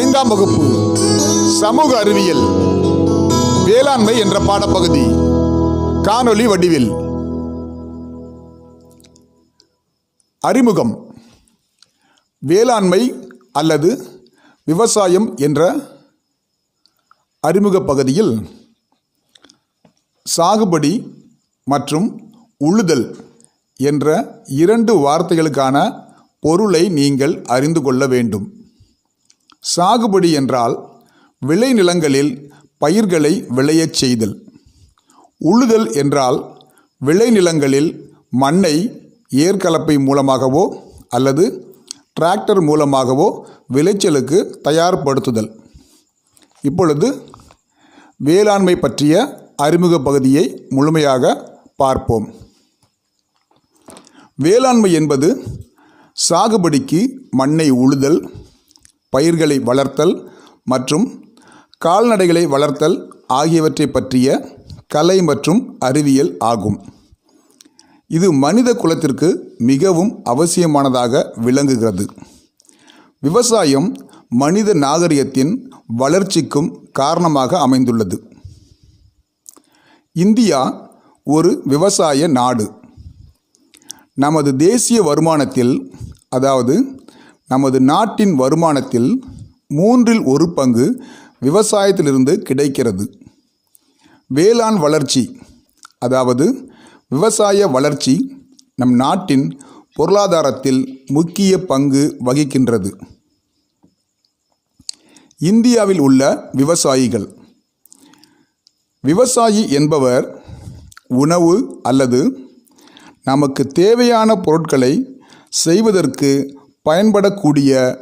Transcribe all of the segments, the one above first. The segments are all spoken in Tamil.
ஐந்தாம் வகுப்பு சமூக அறிவியல் வேளாண்மை என்ற பாடப்பகுதி காணொளி வடிவில். அறிமுகம் வேளாண்மை அல்லது விவசாயம் என்ற அறிமுக பகுதியில் சாகுபடி மற்றும் உழுதல் என்ற இரண்டு வார்த்தைகளுக்கான பொருளை நீங்கள் அறிந்து கொள்ள வேண்டும். சாகுபடி என்றால் விளைநிலங்களில் பயிர்களை விளையச் செய்தல். உழுதல் என்றால் விளைநிலங்களில் மண்ணை ஏர்கலப்பை மூலமாகவோ அல்லது டிராக்டர் மூலமாகவோ விளைச்சலுக்கு தயார்படுத்துதல். இப்பொழுது வேளாண்மை பற்றிய அறிமுக பகுதியை முழுமையாக பார்ப்போம். வேளாண்மை என்பது சாகுபடிக்கு மண்ணை உழுதல் பயிர்களை வளர்த்தல் மற்றும் கால்நடைகளை வளர்த்தல் ஆகியவற்றை பற்றிய கலை மற்றும் அறிவியல் ஆகும். இது மனித குலத்திற்கு மிகவும் அவசியமானதாக விளங்குகிறது. விவசாயம் மனித நாகரிகத்தின் வளர்ச்சிக்கும் காரணமாக அமைந்துள்ளது. இந்தியா ஒரு விவசாய நாடு. நமது தேசிய வருமானத்தில் அதாவது நமது நாட்டின் வருமானத்தில் மூன்றில் ஒரு பங்கு விவசாயத்திலிருந்து கிடைக்கிறது. வேளாண் வளர்ச்சி அதாவது விவசாய வளர்ச்சி நம் நாட்டின் பொருளாதாரத்தில் முக்கிய பங்கு வகிக்கின்றது. இந்தியாவில் உள்ள விவசாயிகள். விவசாயி என்பவர் உணவு அல்லது நமக்கு தேவையான பொருட்களை செய்வதற்கு பயன்படக்கூடிய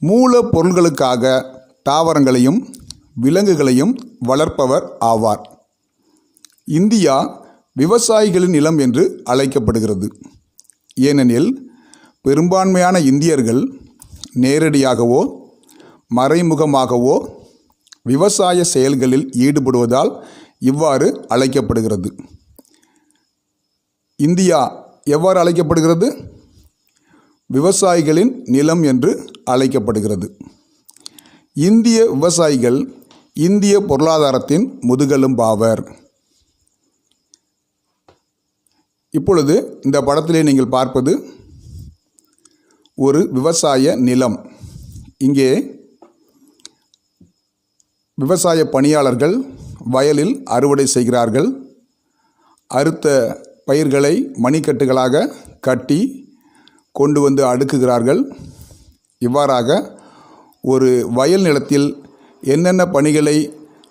மூலப்பொருள்களுக்காக தாவரங்களையும் விலங்குகளையும் வளர்ப்பவர் ஆவார். இந்தியா விவசாயிகளின் நிலம் என்று அழைக்கப்படுகிறது. ஏனெனில் பெரும்பான்மையான இந்தியர்கள் நேரடியாகவோ மறைமுகமாகவோ விவசாய செயல்களில் ஈடுபடுவதால் இவ்வாறு அழைக்கப்படுகிறது. இந்தியா எவ்வாறு அழைக்கப்படுகிறது? விவசாயிகளின் நிலம் என்று அழைக்கப்படுகிறது. இந்திய விவசாயிகள் இந்திய பொருளாதாரத்தின் முதுகெலும்பாவர் இப்பொழுது இந்த படத்திலே நீங்கள் பார்ப்பது ஒரு விவசாய நிலம். இங்கே விவசாய பணியாளர்கள் வயலில் அறுவடை செய்கிறார்கள். அறுத்த பயிர்களை மணிக்கட்டுகளாக கட்டி கொண்டு வந்து அடுக்குகிறார்கள். இவ்வாறாக ஒரு வயல் நிலத்தில் என்னென்ன பணிகளை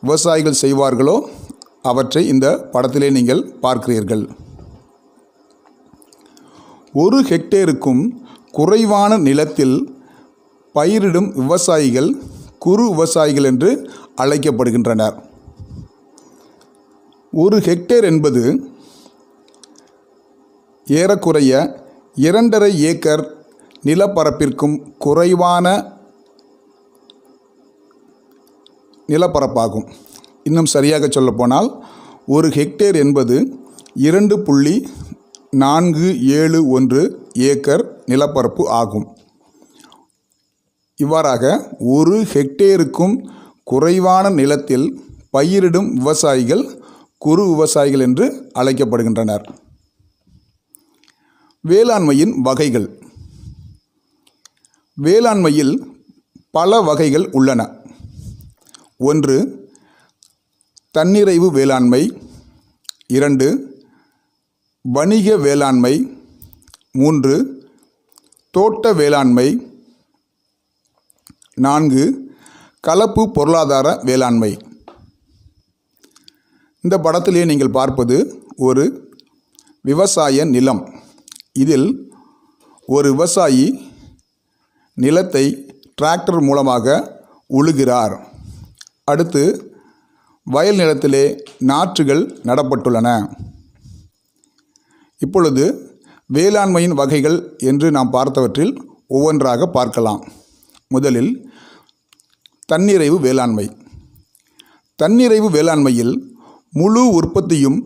விவசாயிகள் செய்வார்களோ அவற்றை இந்த படத்திலே நீங்கள் பார்க்கிறீர்கள். ஒரு ஹெக்டேருக்கும் குறைவான நிலத்தில் பயிரிடும் விவசாயிகள் குறு விவசாயிகள் என்று அழைக்கப்படுகின்றனர். ஒரு ஹெக்டேர் என்பது ஏறக்குறைய இரண்டரை ஏக்கர் நிலப்பரப்பிற்கும் குறைவான நிலப்பரப்பாகும். இன்னும் சரியாக சொல்லப்போனால் ஒரு ஹெக்டேர் என்பது இரண்டு புள்ளி நான்கு ஏழு ஒன்று ஏக்கர் நிலப்பரப்பு ஆகும். இவ்வாறாக ஒரு ஹெக்டேருக்கும் குறைவான நிலத்தில் பயிரிடும் விவசாயிகள் குறு விவசாயிகள் என்று அழைக்கப்படுகின்றனர். வேளாண்மையின் வகைகள். வேளாண்மையில் பல வகைகள் உள்ளன. ஒன்று தன்னிறைவு வேளாண்மை. இரண்டு வணிக வேளாண்மை. மூன்று தோட்ட வேளாண்மை. நான்கு கலப்பு பொருளாதார வேளாண்மை. இந்த படத்திலே நீங்கள் பார்ப்பது ஒரு விவசாய நிலம். இதில் ஒரு விவசாயி நிலத்தை டிராக்டர் மூலமாக உழுகிறார். அடுத்து வயல் நிலத்திலே நாற்றுகள் நடப்பட்டுள்ளன. இப்பொழுது வேளாண்மையின் வகைகள் என்று நாம் பார்த்தவற்றில் ஒவ்வொன்றாக பார்க்கலாம். முதலில் தன்னிறைவு வேளாண்மை. தன்னிறைவு வேளாண்மையில் முழு உற்பத்தியும்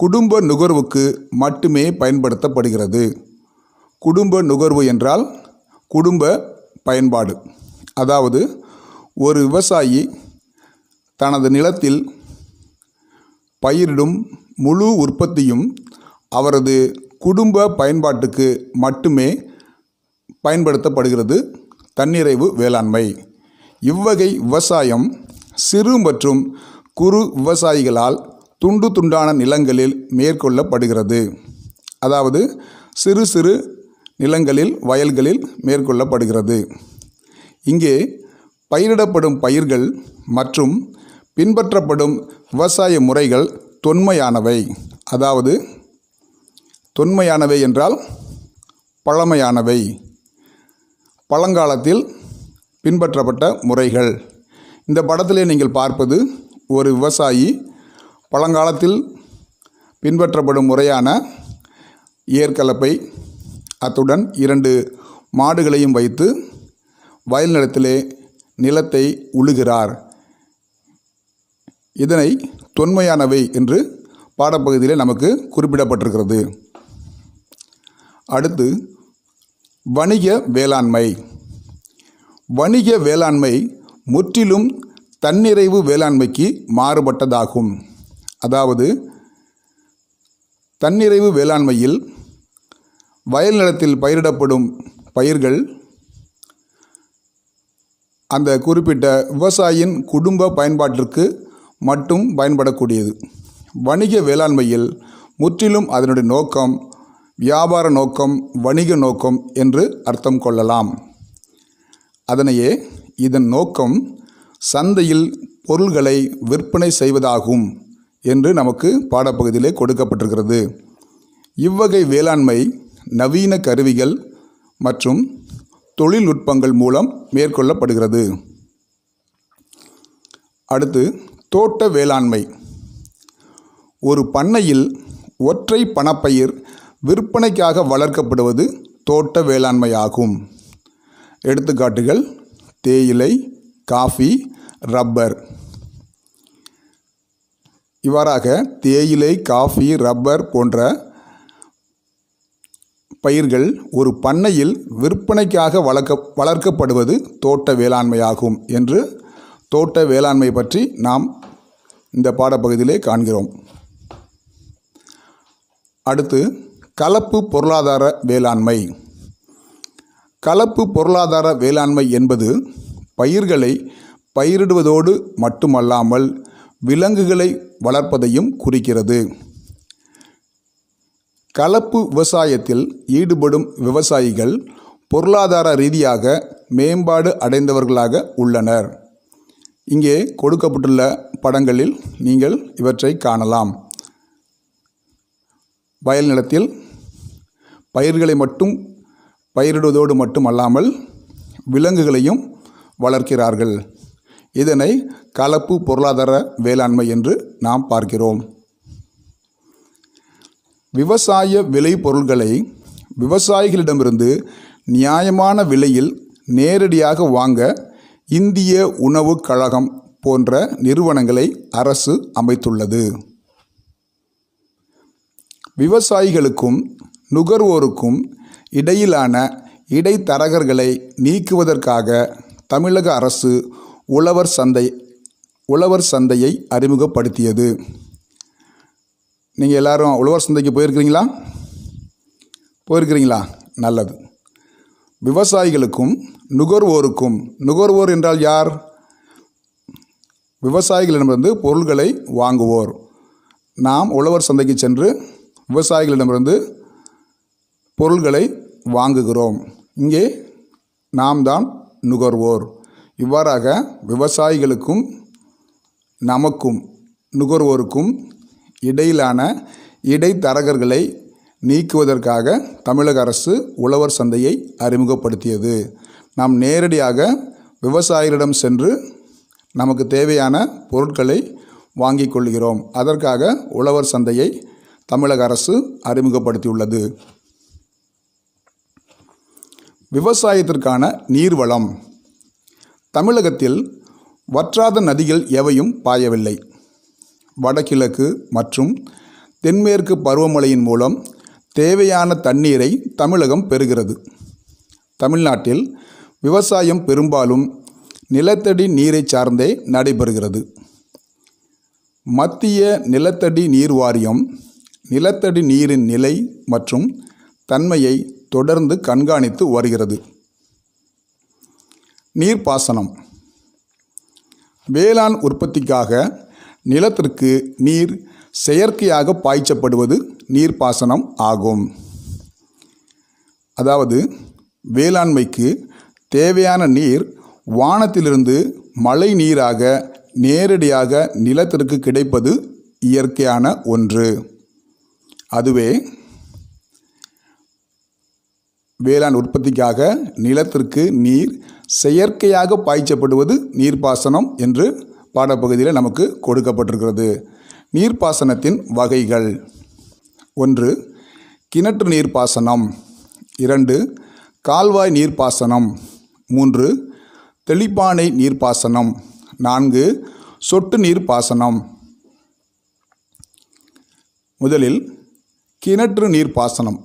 குடும்ப நுகர்வுக்கு மட்டுமே பயன்படுத்தப்படுகிறது. குடும்ப நுகர்வு என்றால் குடும்ப பயன்பாடு. அதாவது ஒரு விவசாயி தனது நிலத்தில் பயிரிடும் முழு உற்பத்தியும் அவரது குடும்ப பயன்பாட்டுக்கு மட்டுமே பயன்படுத்தப்படுகிறது. தன்னிறைவு வேளாண்மை. இவ்வகை விவசாயம் சிறு மற்றும் குறு விவசாயிகளால் துண்டு துண்டான நிலங்களில் மேற்கொள்ளப்படுகிறது. அதாவது சிறு சிறு நிலங்களில் வயல்களில் மேற்கொள்ளப்படுகிறது. இங்கே பயிரிடப்படும் பயிர்கள் மற்றும் பின்பற்றப்படும் விவசாய முறைகள் தொன்மையானவை. அதாவது தொன்மையானவை என்றால் பழமையானவை. பழங்காலத்தில் பின்பற்றப்பட்ட முறைகள். இந்த படத்திலே நீங்கள் பார்ப்பது ஒரு விவசாயி பழங்காலத்தில் பின்பற்றப்படும் முறையான ஏற்கலப்பை அத்துடன் இரண்டு மாடுகளையும் வைத்து வயல் நிலத்திலே நிலத்தை உழுகிறார். இதனை தொன்மையானவை என்று பாடப்பகுதியிலே நமக்கு குறிப்பிடப்பட்டிருக்கிறது. அடுத்து வணிக வேளாண்மை. வணிக வேளாண்மை முற்றிலும் தன்னிறைவு வேளாண்மைக்கு மாறுபட்டதாகும். அதாவது தன்னிறைவு வேளாண்மையில் வயல் நிலத்தில் பயிரிடப்படும் பயிர்கள் அந்த குறிப்பிட்ட விவசாயியின் குடும்ப பயன்பாட்டிற்கு மட்டும் பயன்படக்கூடியது. வணிக வேளாண்மையில் முற்றிலும் அதனுடைய நோக்கம் வியாபார நோக்கம் வணிக நோக்கம் என்று அர்த்தம் கொள்ளலாம். அதனையே இதன் நோக்கம் சந்தையில் பொருள்களை விற்பனை செய்வதாகும். என்று நமக்கு பாடப்பகுதியிலே கொடுக்கப்பட்டிருக்கிறது. இவ்வகை வேளாண்மை நவீன கருவிகள் மற்றும் தொழில்நுட்பங்கள் மூலம் மேற்கொள்ளப்படுகிறது. அடுத்து தோட்ட வேளாண்மை. ஒரு பண்ணையில் ஒற்றை பணப்பயிர் விற்பனைக்காக வளர்க்கப்படுவது தோட்ட வேளாண்மை ஆகும். எடுத்துக்காட்டுகள் தேயிலை காஃபி ரப்பர். இவ்வாறாக தேயிலை காஃபி ரப்பர் போன்ற பயிர்கள் ஒரு பண்ணையில் விற்பனைக்காக வளர்க்க வளர்க்கப்படுவது தோட்ட வேளாண்மையாகும் என்று தோட்ட வேளாண்மை பற்றி நாம் இந்த பாடப்பகுதியிலே காண்கிறோம். அடுத்து கலப்பு பொருளாதார வேளாண்மை. கலப்பு பொருளாதார வேளாண்மை என்பது பயிர்களை பயிரிடுவதோடு மட்டுமல்லாமல் விலங்குகளை வளர்ப்பதையும் குறிக்கிறது. கலப்பு விவசாயத்தில் ஈடுபடும் விவசாயிகள் பொருளாதார ரீதியாக மேம்பாடு அடைந்தவர்களாக உள்ளனர். இங்கே கொடுக்கப்பட்டுள்ள படங்களில் நீங்கள் இவற்றை காணலாம். வயல் நிலத்தில் பயிர்களை மட்டும் பயிரிடுவதோடு மட்டுமல்லாமல் விலங்குகளையும் வளர்க்கிறார்கள். இதனை கலப்பு பொருளாதார வேளாண்மை என்று நாம் பார்க்கிறோம். விவசாய விலை பொருள்களை விவசாயிகளிடமிருந்து நியாயமான விலையில் நேரடியாக வாங்க இந்திய உணவுக் கழகம் போன்ற நிறுவனங்களை அரசு அமைத்துள்ளது. விவசாயிகளுக்கும் நுகர்வோருக்கும் இடையிலான இடைத்தரகர்களை நீக்குவதற்காக தமிழக அரசு உழவர் சந்தை உழவர் சந்தையை அறிமுகப்படுத்தியது. நீங்கள் எல்லாரும் உழவர் சந்தைக்கு போயிருக்கிறீங்களா? போயிருக்கிறீங்களா? நல்லது. விவசாயிகளுக்கும் நுகர்வோருக்கும் நுகர்வோர் என்றால் யார்? விவசாயிகளிடமிருந்து பொருள்களை வாங்குவோர். நாம் உழவர் சந்தைக்கு சென்று விவசாயிகளிடமிருந்து பொருள்களை வாங்குகிறோம். இங்கே நாம் தான் நுகர்வோர். இவ்வாறாக விவசாயிகளுக்கும் நமக்கும் நுகர்வோருக்கும் இடையிலான இடைத்தரகர்களை நீக்குவதற்காக தமிழக அரசு உழவர் சந்தையை அறிமுகப்படுத்தியது. நாம் நேரடியாக விவசாயிகளிடம் சென்று நமக்கு தேவையான பொருட்களை வாங்கிக் கொள்கிறோம். அதற்காக உழவர் சந்தையை தமிழக அரசு அறிமுகப்படுத்தியுள்ளது. விவசாயத்திற்கான நீர்வளம். தமிழகத்தில் வற்றாத நதிகள் எவையும் பாயவில்லை. வடகிழக்கு மற்றும் தென்மேற்கு பருவமழையின் மூலம் தேவையான தண்ணீரை தமிழகம் பெறுகிறது. தமிழ்நாட்டில் விவசாயம் பெரும்பாலும் நிலத்தடி நீரை சார்ந்தே நடைபெறுகிறது. மத்திய நிலத்தடி நீர் வாரியம் நிலத்தடி நீரின் நிலை மற்றும் தன்மையை தொடர்ந்து கண்காணித்து வருகிறது. நீர்ப்பாசனம். வேளாண் உற்பத்திக்காக நிலத்திற்கு நீர் செயற்கையாக பாய்ச்சப்படுவது நீர்ப்பாசனம் ஆகும். அதாவது வேளாண்மைக்கு தேவையான நீர் வானத்திலிருந்து மழை நீராக நேரடியாக நிலத்திற்கு கிடைப்பது இயற்கையான ஒன்று. அதுவே வேளாண் உற்பத்திக்காக நிலத்திற்கு நீர் செயற்கையாக பாய்ச்சப்படுவது நீர்ப்பாசனம் என்று பாடப்பகுதியில் நமக்கு கொடுக்கப்பட்டிருக்கிறது. நீர்ப்பாசனத்தின் வகைகள். ஒன்று கிணற்று நீர்ப்பாசனம். இரண்டு கால்வாய் நீர்ப்பாசனம். மூன்று தெளிப்பானை நீர்ப்பாசனம். நான்கு சொட்டு நீர்ப்பாசனம். முதலில் கிணற்று நீர்ப்பாசனம்.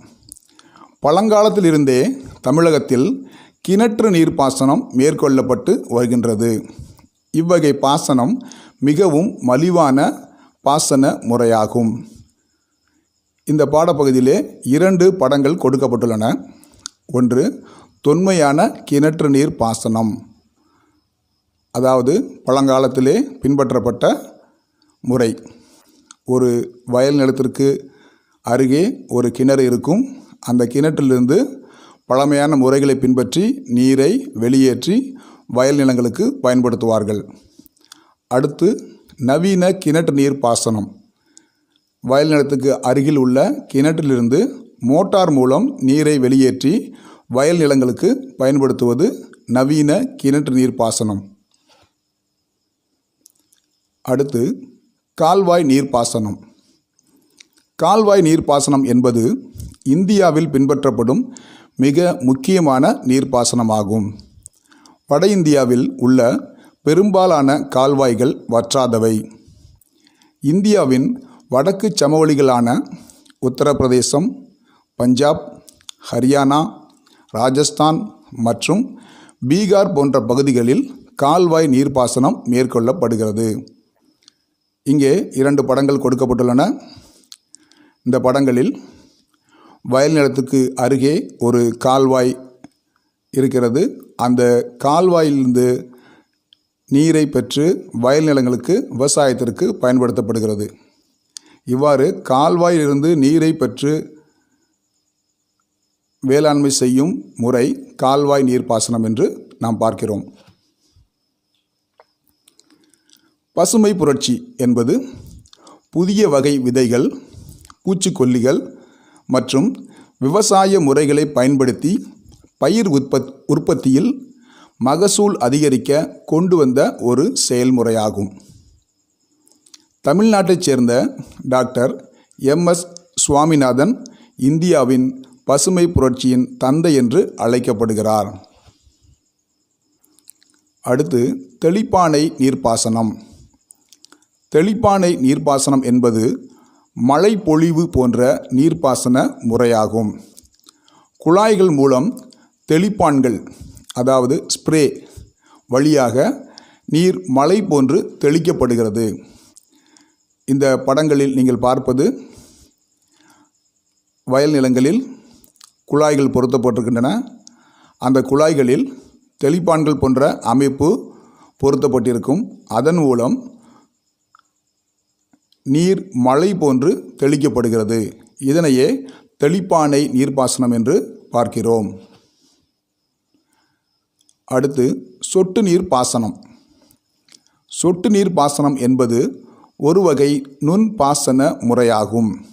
பழங்காலத்திலிருந்தே தமிழகத்தில் கிணற்று நீர் பாசனம் மேற்கொள்ளப்பட்டு வருகின்றது. இவ்வகை பாசனம் மிகவும் மலிவான பாசன முறையாகும். இந்த பாடப்பகுதியிலே இரண்டு படங்கள் கொடுக்கப்பட்டுள்ளன. ஒன்று தொன்மையான கிணற்று நீர் பாசனம். அதாவது பழங்காலத்திலே பின்பற்றப்பட்ட முறை. ஒரு வயல் நிலத்திற்கு அருகே ஒரு கிணறு இருக்கும். அந்த கிணற்றிலிருந்து பழமையான முறைகளை பின்பற்றி நீரை வெளியேற்றி வயல் நிலங்களுக்கு பயன்படுத்துவார்கள். அடுத்து நவீன கிணற்று நீர் பாசனம். வயல் நிலத்துக்கு அருகில் உள்ள கிணற்றிலிருந்து மோட்டார் மூலம் நீரை வெளியேற்றி வயல் நிலங்களுக்கு பயன்படுத்துவது நவீன கிணற்று நீர் பாசனம். அடுத்து கால்வாய் நீர்ப்பாசனம் கால்வாய் நீர்ப்பாசனம் என்பது இந்தியாவில் பின்பற்றப்படும் மிக முக்கியமான நீர்ப்பாசனமாகும். வட இந்தியாவில் உள்ள பெரும்பாலான கால்வாய்கள் வற்றாதவை. இந்தியாவின் வடக்கு சமவெளிகளான உத்தரப்பிரதேசம் பஞ்சாப் ஹரியானா ராஜஸ்தான் மற்றும் பீகார் போன்ற பகுதிகளில் கால்வாய் நீர்ப்பாசனம் மேற்கொள்ளப்படுகிறது. இங்கே இரண்டு படங்கள் கொடுக்கப்பட்டுள்ளன. இந்த படங்களில் வயல் நிலத்துக்கு அருகே ஒரு கால்வாய் இருக்கிறது. அந்த கால்வாயிலிருந்து நீரை பெற்று வயல் நிலங்களுக்கு விவசாயத்திற்கு பயன்படுத்தப்படுகிறது. இவ்வாறு கால்வாயிலிருந்து நீரை பெற்று வேளாண்மை செய்யும் முறை கால்வாய் நீர்ப்பாசனம் என்று நாம் பார்க்கிறோம். பசுமை புரட்சி என்பது புதிய வகை விதைகள் பூச்சிக்கொல்லிகள் மற்றும் விவசாய முறைகளை பயன்படுத்தி பயிர் உற்பத் உற்பத்தியில் மகசூல் அதிகரிக்க கொண்டு வந்த ஒரு செயல்முறையாகும். தமிழ்நாட்டைச் சேர்ந்த டாக்டர் எம்எஸ் சுவாமிநாதன் இந்தியாவின் பசுமை புரட்சியின் தந்தை என்று அழைக்கப்படுகிறார். அடுத்து தெளிப்பானை நீர்ப்பாசனம். தெளிப்பானை நீர்ப்பாசனம் என்பது மழை பொழிவு போன்ற நீர்ப்பாசன முறையாகும். குழாய்கள் மூலம் தெளிப்பான்கள் அதாவது ஸ்ப்ரே வழியாக நீர் மழை போன்று தெளிக்கப்படுகிறது. இந்த படங்களில் நீங்கள் பார்ப்பது வயல் நிலங்களில் குழாய்கள் பொருத்தப்பட்டிருக்கின்றன. அந்த குழாய்களில் தெளிப்பான்கள் போன்ற அமைப்பு பொருத்தப்பட்டிருக்கும். அதன் மூலம் நீர் மழை போன்று தெளிக்கப்படுகிறது. இதனையே தெளிப்பானை நீர்ப்பாசனம் என்று பார்க்கிறோம். அடுத்து சொட்டு நீர் பாசனம். சொட்டு நீர் பாசனம் என்பது ஒரு வகை நுண் பாசன முறையாகும்.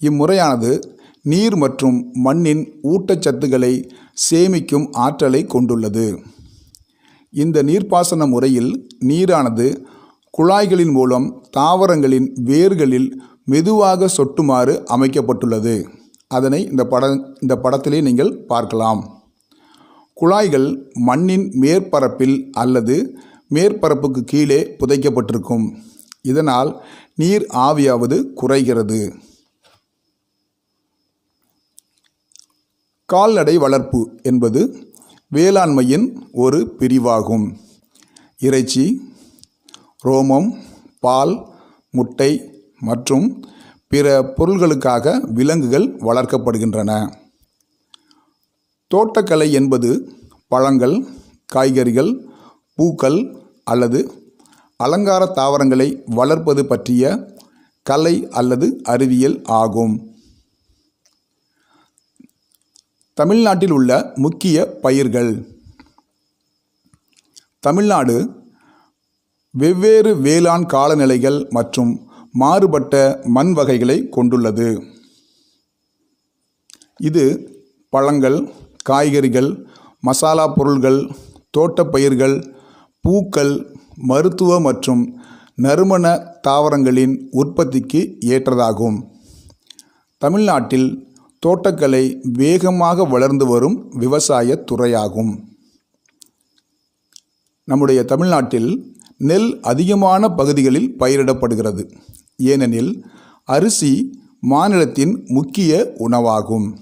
இம்முறையானது நீர் மற்றும் மண்ணின் ஊட்டச்சத்துக்களை சேமிக்கும் ஆற்றலை கொண்டுள்ளது. இந்த நீர்ப்பாசன முறையில் நீரானது குழாய்களின் மூலம் தாவரங்களின் வேர்களில் மெதுவாக சொட்டுமாறு அமைக்கப்பட்டுள்ளது. அதனை இந்த பட இந்த படத்திலே நீங்கள் பார்க்கலாம். குழாய்கள் மண்ணின் மேற்பரப்பில் அல்லது மேற்பரப்புக்கு கீழே புதைக்கப்பட்டிருக்கும். இதனால் நீர் ஆவியாவது குறைகிறது. கால்நடை வளர்ப்பு என்பது வேளாண்மையின் ஒரு பிரிவாகும். இறைச்சி ரோமம் பால் முட்டை மற்றும் பிற பொருள்களுக்காக விலங்குகள் வளர்க்கப்படுகின்றன. தோட்டக்கலை என்பது பழங்கள் காய்கறிகள் பூக்கள் அல்லது அலங்கார தாவரங்களை வளர்ப்பது பற்றிய கலை அல்லது அறிவியல் ஆகும். தமிழ்நாட்டில் உள்ள முக்கிய பயிர்கள். தமிழ்நாடு வெவ்வேறு வேளாண் காலநிலைகள் மற்றும் மாறுபட்ட மண் வகைகளை கொண்டுள்ளது. இது பழங்கள் காய்கறிகள் மசாலா பொருள்கள் தோட்டப்பயிர்கள் பூக்கள் மருத்துவ மற்றும் நறுமண தாவரங்களின் உற்பத்திக்கு ஏற்றதாகும். தமிழ்நாட்டில் தோட்டக்கலை வேகமாக வளர்ந்து வரும் விவசாய துறையாகும். நம்முடைய தமிழ்நாட்டில் நெல் அதிகமான பகுதிகளில் பயிரிடப்படுகிறது. ஏனெனில் அரிசி மாநிலத்தின் முக்கிய உணவாகும்.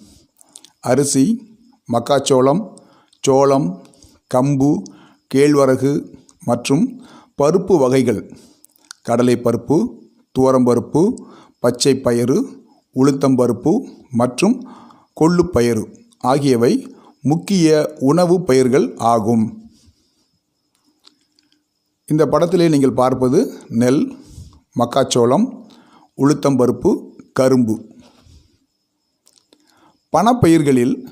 அரிசி மக்காச்சோளம் சோளம் கம்பு கேழ்வரகு மற்றும் பருப்பு வகைகள். கடலைப்பருப்பு துவரம்பருப்பு பச்சை பயிறு உளுத்தம்பருப்பு மற்றும் கொள்ளுப்பயிறு ஆகியவை முக்கிய உணவு பயிர்கள் ஆகும். இந்த படத்திலே நீங்கள் பார்ப்பது நெல் மக்காச்சோளம் உளுத்தம்பருப்பு கரும்பு. பணப்பயிர்களில்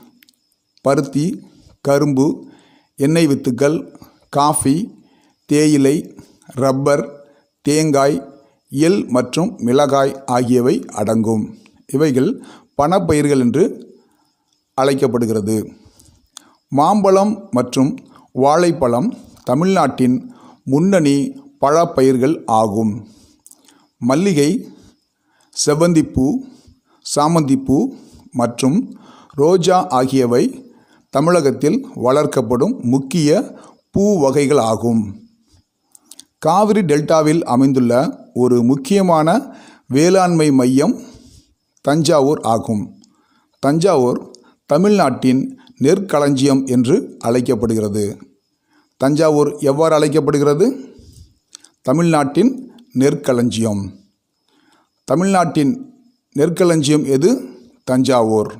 பருத்தி கரும்பு எண்ணெய் வித்துக்கள் காஃபி தேயிலை ரப்பர் தேங்காய் எல் மற்றும் மிளகாய் ஆகியவை அடங்கும். இவைகள் பணப்பயிர்கள் என்று அழைக்கப்படுகிறது. மாம்பழம் மற்றும் வாழைப்பழம் தமிழ்நாட்டின் முன்னணி பழப்பயிர்கள் ஆகும். மல்லிகை செவ்வந்திப்பூ சாமந்திப்பூ மற்றும் ரோஜா ஆகியவை தமிழகத்தில் வளர்க்கப்படும் முக்கிய பூ வகைகள் ஆகும். காவிரி டெல்டாவில் அமைந்துள்ள ஒரு முக்கியமான வேளாண்மை மையம் தஞ்சாவூர் ஆகும். தஞ்சாவூர் தமிழ்நாட்டின் நெற்களஞ்சியம் என்று அழைக்கப்படுகிறது. தஞ்சாவூர் எவ்வாறு அழைக்கப்படுகிறது? தமிழ்நாட்டின் நெற்களஞ்சியம். தமிழ்நாட்டின் நெற்களஞ்சியம் எது? தஞ்சாவூர்.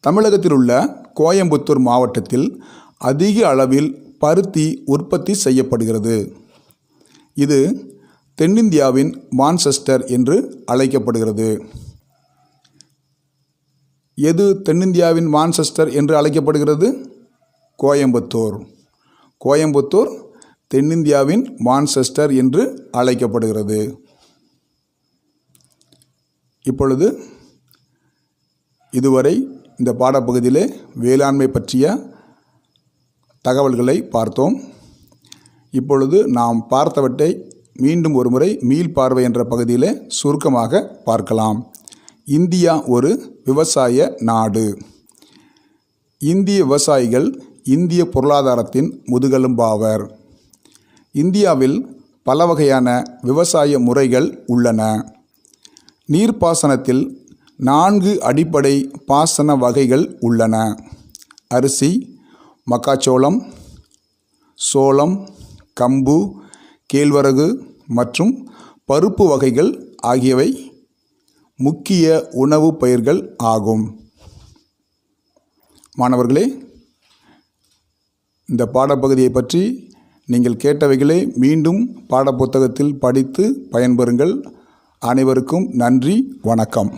தமிழகத்தில் உள்ள கோயம்புத்தூர் மாவட்டத்தில் அதிக அளவில் பருத்தி உற்பத்தி செய்யப்படுகிறது. இது தென்னிந்தியாவின் மான்செஸ்டர் என்று அழைக்கப்படுகிறது. எது தென்னிந்தியாவின் மான்செஸ்டர் என்று அழைக்கப்படுகிறது? கோயம்புத்தூர். கோயம்புத்தூர் தென்னிந்தியாவின் மான்செஸ்டர் என்று அழைக்கப்படுகிறது. இப்பொழுது இதுவரை இந்த பாடப்பகுதியிலே வேளாண்மை பற்றிய தகவல்களை பார்த்தோம். இப்பொழுது நாம் பார்த்தவற்றை மீண்டும் ஒருமுறை மீள்பார்வை என்ற பகுதியிலே சுருக்கமாக பார்க்கலாம். இந்தியா ஒரு விவசாய நாடு. இந்திய விவசாயிகள் இந்திய பொருளாதாரத்தின் முதுகெலும்பாவர். இந்தியாவில் பல வகையான விவசாய முறைகள் உள்ளன. நீர்ப்பாசனத்தில் நான்கு அடிப்படை பாசன வகைகள் உள்ளன. அரிசி மக்காச்சோளம் சோளம் கம்பு கேழ்வரகு மற்றும் பருப்பு வகைகள் ஆகியவை முக்கிய உணவு பயிர்கள் ஆகும். மாணவர்களே இந்த பாடப்பகுதியை பற்றி நீங்கள் கேட்டவைகளை மீண்டும் பாடப்புத்தகத்தில் படித்து பயன்பெறுங்கள். அனைவருக்கும் நன்றி வணக்கம்.